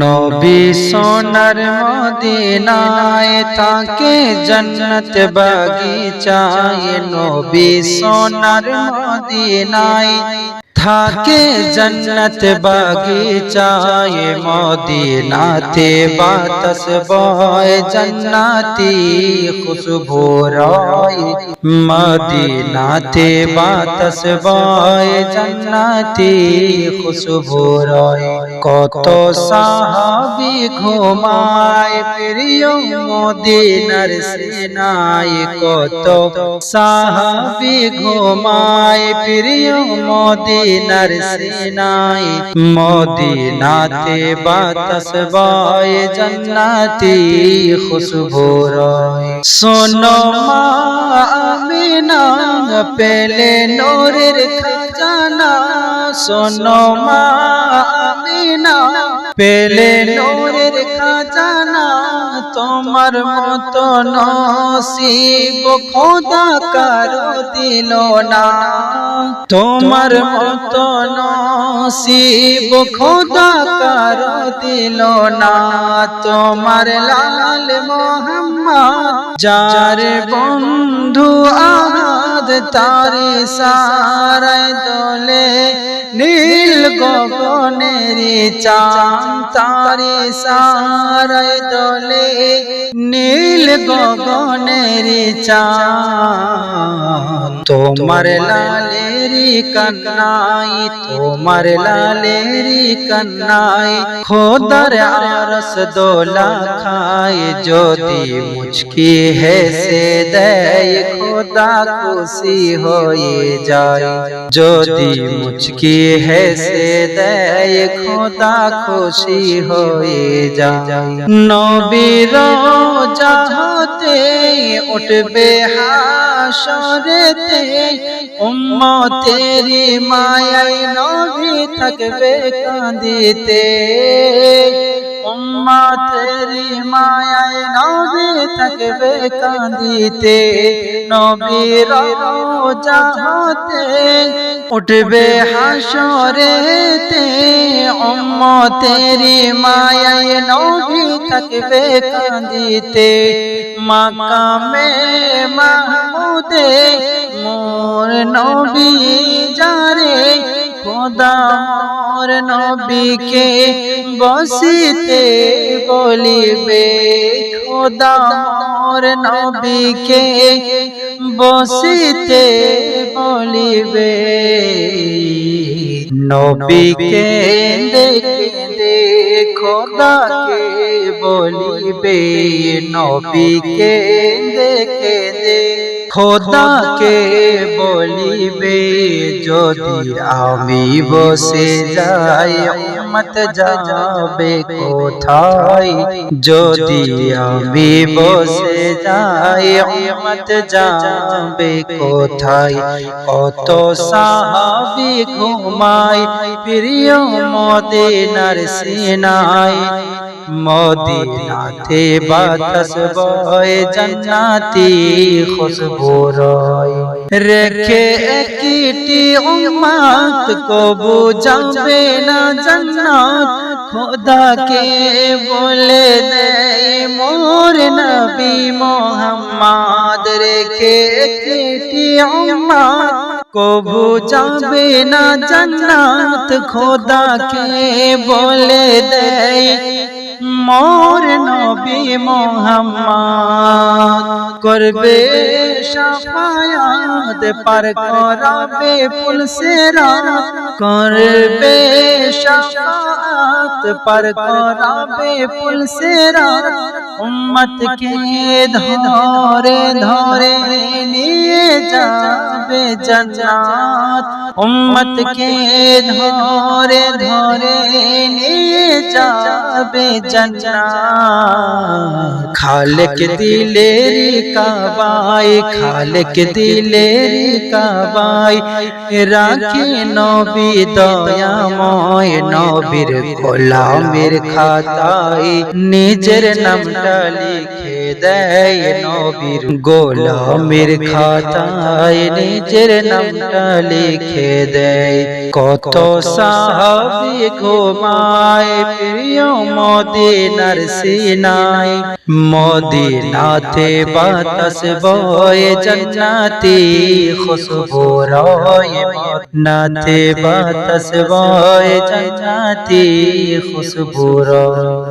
নবী সোনার মদিনায় তাকে জন্নত বাগিচায়। নবী সোনার মদিনায় থাকে জন্নত বাগিচায়, মদিনাতে বাতস বয়, জন্নাতি খুশবু রয়। মদিনাতে বাতস বয়, জন্নাতি খুশবু রয়। কত সাহাবি ঘুমায়, প্রিয় মদিনার সেনায়। কত সাহাবি ঘুমায়, প্রিয় মদিনার সেনায় মদিনাতে বাতাস বয়, জন্নাতি খুশবু রয়। শোনো মা আমিনা পেলে নোরের খাজানা। শোনো মা আমিনা পেলে নোরের খাজানা। তোমার মতো নসিব খোদা কারও দিল না। তোমার মত নসিব খোদা কর দিল না। তোমার লাল মোহাম্মদ যার বন্ধু আহাদ তারে সারায় দোলে নীল গগনের চাঁদ তারে সারায় দোলে নীল গগনের চাঁদ তোমার লালেরি কান্নাই তোমার লালেরি কান্নাই খোদার আরস দোলা খায় যদি মুচকি হেসে দেয় খোদা খুশি হয়ে যায়। যদি মুচকি হেসে দেয় খোদা খুশি হয়ে যায়। নবীর যাহতে উঠবে হাসরেতে উম্মতেরি মায়াই নবী থাকবে কাঁদিতে। উম্মতেরি মায়াই নবী থাকবে কাঁদিতে। নবীর যাহতে উঠবে হাসরেতে, উম্মতেরি মায়াই নবী থাকবে কাঁদিতে। মাকামে মাহমুদে মোর নবী যারে খোদা মোর নবীকে বসিতে বলিবে, খোদা মোর নবীকে বসিতে বলিবে। নবীকে দেখে খোদাকে বলিবে, নবীকে দেখে দে খোদাকে যদি আমি বসে যাই মত যাবে কোথায়? যদি আমি বসে যাই মত যাবে কোথায়? কত সাহাবি ঘুমায়, প্রিয় মদিনার সিনায়। মদিনাতে বাতাস বয়, জান্নাতি খুশবু রয়। রেখে একটি উম্মত কবু যাবে না জান্নাত, খোদাকে বলে দেয়, মোর নবী মোহাম্মদ। রেখে একটি উম্মত কবু যাবে না জান্নাত, খোদাকে বলে দেয় মোর নবী মোহাম্মদ করবে শাফায়াত পার করাবে ফুল সেরা। করবে শাফায়াত পার করাবে ফুল সেরা। উম্মত কে ধরে ধরে নিয়ে যাবে জান্নাত? উম্মত কে ধরে ধরে নিয়ে যাবে জান্নাত? খালেক দিলের কাবায় খালেক দিলের কাবাই রাখি নবী দয়াময় নবীর গোলামের খাতায়। নিজের নামটা লিখে দেয় নবীর গোলামের খাতায়, নিজের নামটা লিখে দেয়। কত সাহাবি ঘুমায় প্রিয় মদিনার সিনাই। মদিনাতে বাতাস বয়ে, জন্নাতি খুশবু রয়। মদিনাতে বাতাস বয়ে, জন্নাতি খুশবু রয়।